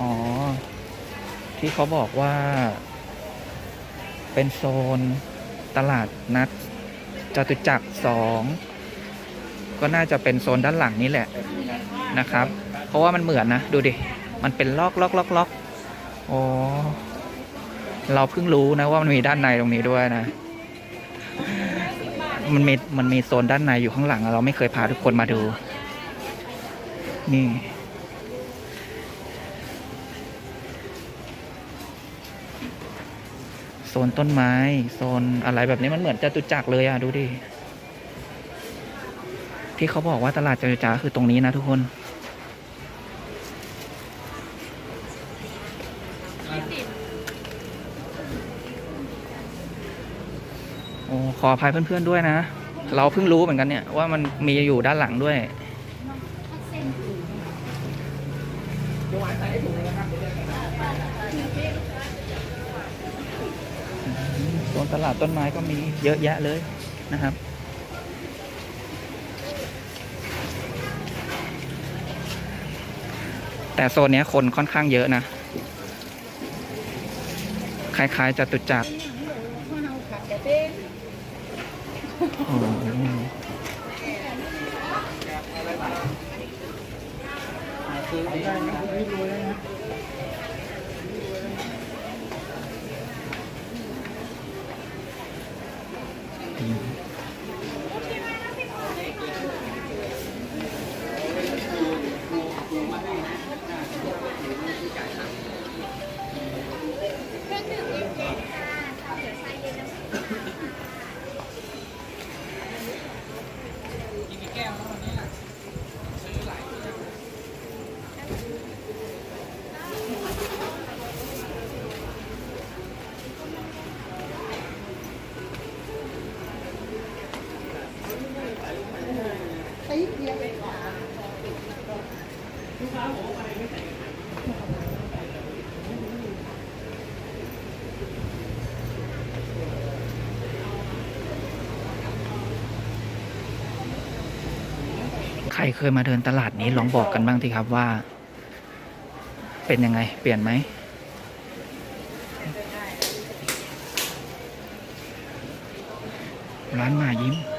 อ๋อ ที่เขาบอกว่า เป็นโซนตลาดนัดจตุจักรสองก็น่าจะเป็นโซนด้านหลังนี้แหละนะครับ เพราะว่ามันเหมือนนะ ดูดิ มันเป็นล็อกล็อกล็อกล็อกโอ้เราเพิ่งรู้นะว่ามันมีด้านในตรงนี้ด้วยนะ มันมีมันมีโซนด้านในอยู่ข้างหลังเราไม่เคยพาทุกคนมาดู นี่ โซนต้นไม้ โซนอะไรแบบนี้มันเหมือนจตุจักรเลยอะดูดิ ที่เขาบอกว่าตลาดจตุจักรคือตรงนี้นะทุกคนโอ้ขออภัยเพื่อนๆด้วยนะ เราเพิ่งรู้เหมือนกันเนี่ย ว่ามันมีอยู่ด้านหลังด้วยโซน ตลาดต้นไม้ก็มีเยอะแยะเลยนะครับ แต่โซนเนี้ยคนค่อนข้างเยอะนะ คล้ายๆจตุจักรอ๋อ ใครเคยมาเดินตลาดนี้ลองบอกกันบ้างทีครับว่า เป็นยังไง เปลี่ยนไหมร้านหมายิ้ม